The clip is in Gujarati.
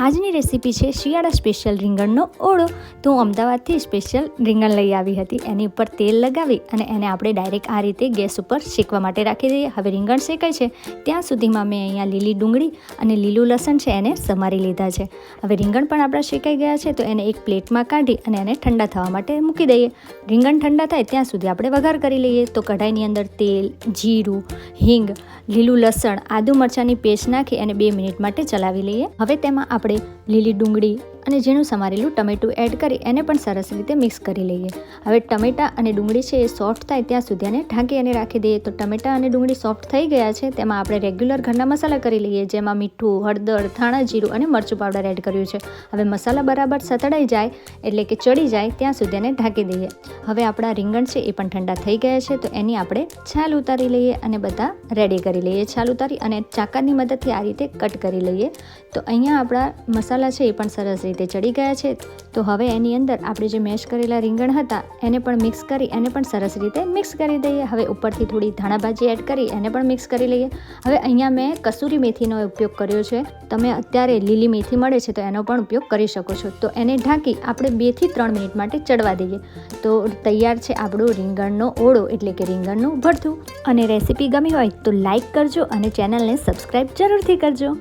આજની રેસીપી છે શિયાળા સ્પેશિયલ રીંગણનો ઓળો. તો હું અમદાવાદથી સ્પેશિયલ રીંગણ લઈ આવી હતી. એની ઉપર તેલ લગાવી અને એને આપણે ડાયરેક્ટ આ રીતે ગેસ ઉપર શેકવા માટે રાખી દઈએ. હવે રીંગણ શેકાય છે. ત્યાં સુધીમાં મેં અહીંયા લીલી ડુંગળી અને લીલું લસણ છે એને સમારી લીધા છે. હવે રીંગણ પણ આપણા શેકાઈ ગયા છે. તો એને એક પ્લેટમાં કાઢી અને એને ઠંડા થવા માટે મૂકી દઈએ. રીંગણ ઠંડા થાય ત્યાં સુધી આપણે વઘાર કરી લઈએ. તો કઢાઈની અંદર તેલ, જીરું, હિંગ લીલું લસણ, આદુ મરચાંની પેસ્ટ નાખી અને બે મિનિટ માટે ચલાવી લઈએ. હવે તેમાં આપણે લીલી ડુંગળી અને ઝીણું સમારેલું ટમેટું એડ કરી એને પણ સરસ રીતે મિક્સ કરી લઈએ. હવે ટમેટાં અને ડુંગળી છે એ સોફ્ટ થાય ત્યાં સુધી એને ઢાંકી અને રાખી દઈએ. તો ટમેટાં અને ડુંગળી સોફ્ટ થઈ ગયા છે, તેમાં આપણે રેગ્યુલર ઘરના મસાલા કરી લઈએ, જેમાં મીઠું, હળદર, ધાણા, જીરું અને મરચું પાવડર એડ કર્યું છે. હવે મસાલા બરાબર સતડાઈ જાય, એટલે કે ચડી જાય, ત્યાં સુધી એને ઢાંકી દઈએ. હવે આપણા રીંગણ છે એ પણ ઠંડા થઈ ગયા છે, તો એની આપણે છાલ ઉતારી લઈએ અને બધા રેડી કરી લઈએ. છાલ ઉતારી અને ચાકાની મદદથી આ રીતે કટ કરી લઈએ. તો અહીંયા આપણા મસાલા છે એ પણ સરસ રીતે ચડી ગયા છે. તો હવે એની અંદર આપણે જે મેશ કરેલા રીંગણ હતા, એને પણ મિક્સ કરી, એને પણ સરસ રીતે મિક્સ કરી દઈએ. હવે ઉપરથી થોડી ધાણા ભાજી એડ કરી, એને પણ મિક્સ કરી લઈએ. હવે અહીંયા મેં કસૂરી મેથીનો ઉપયોગ કર્યો છે. તમે અત્યારે લીલી મેથી મળે છે, તો એનો પણ ઉપયોગ કરી શકો છો. તો એને ઢાંકી આપણે બેથી ત્રણ મિનિટ માટે ચડવા દઈએ. તો તૈયાર છે આપણું રીંગણનો ઓળો, એટલે કે રીંગણનું ભરથું. અને રેસીપી ગમી હોય તો લાઇક કરજો અને ચેનલને સબસ્ક્રાઈબ જરૂરથી કરજો.